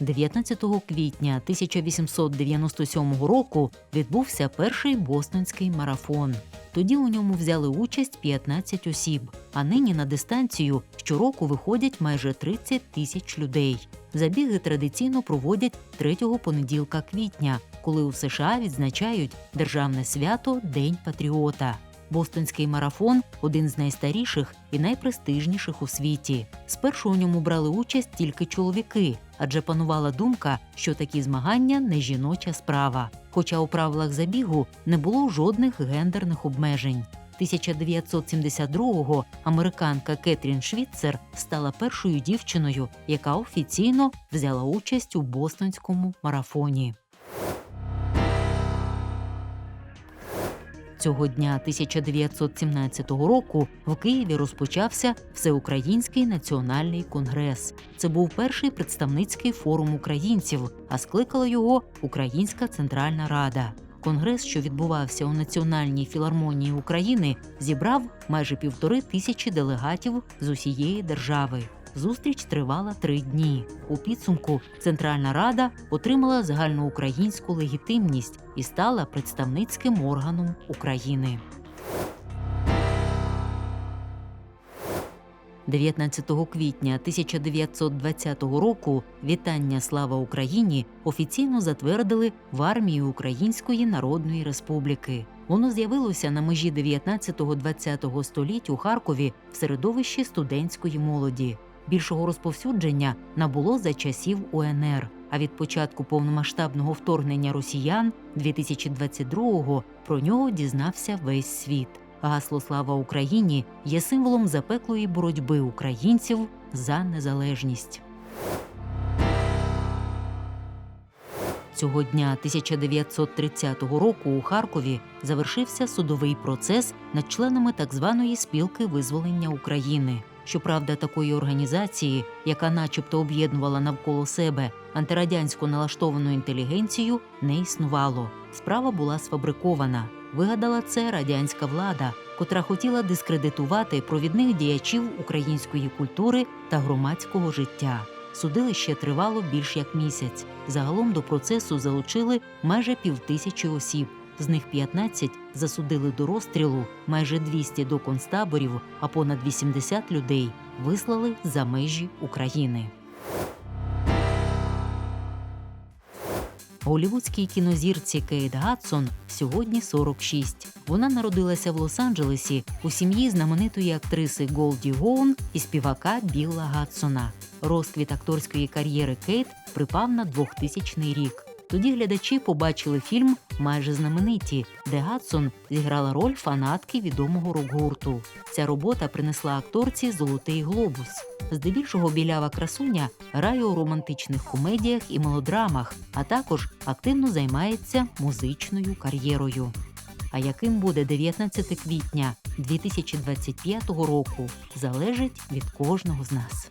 19 квітня 1897 року відбувся перший бостонський марафон. Тоді у ньому взяли участь 15 осіб, а нині на дистанцію щороку виходять майже 30 тисяч людей. Забіги традиційно проводять третього понеділка квітня, коли у США відзначають державне свято День Патріота. Бостонський марафон один з найстаріших і найпрестижніших у світі. Спершу у ньому брали участь тільки чоловіки, адже панувала думка, що такі змагання не жіноча справа. Хоча у правилах забігу не було жодних гендерних обмежень. 1972-го американка Кетрін Швіцер стала першою дівчиною, яка офіційно взяла участь у бостонському марафоні. Цього дня 1917 року в Києві розпочався Всеукраїнський національний конгрес. Це був перший представницький форум українців, а скликала його Українська Центральна Рада. Конгрес, що відбувався у Національній філармонії України, зібрав майже півтори тисячі делегатів з усієї держави. Зустріч тривала три дні. У підсумку Центральна Рада отримала загальноукраїнську легітимність і стала представницьким органом України. 19 квітня 1920 року вітання Слава Україні офіційно затвердили в армії Української Народної Республіки. Воно з'явилося на межі 19-20 століть у Харкові в середовищі студентської молоді. Більшого розповсюдження набуло за часів УНР. А від початку повномасштабного вторгнення росіян 2022-го про нього дізнався весь світ. Гасло Слава Україні є символом запеклої боротьби українців за незалежність. Цього дня 1930 року у Харкові завершився судовий процес над членами так званої спілки визволення України. Щоправда, такої організації, яка начебто об'єднувала навколо себе антирадянську налаштовану інтелігенцію, не існувало. Справа була сфабрикована. Вигадала це радянська влада, котра хотіла дискредитувати провідних діячів української культури та громадського життя. Судилище тривало більш як місяць. Загалом до процесу залучили майже півтисячі осіб. З них 15 засудили до розстрілу, майже 200 до концтаборів, а понад 80 людей вислали за межі України. Голівудській кінозірці Кейт Гадсон сьогодні 46. Вона народилася в Лос-Анджелесі у сім'ї знаменитої актриси Голді Гоун і співака Білла Гадсона. Розквіт акторської кар'єри Кейт припав на 2000 рік. Тоді глядачі побачили фільм майже знамениті, де Гадсон зіграла роль фанатки відомого рок-гурту. Ця робота принесла акторці Золотий глобус. Здебільшого білява красуня грає у романтичних комедіях і мелодрамах, а також активно займається музичною кар'єрою. А яким буде 19 квітня 2025 року, залежить від кожного з нас.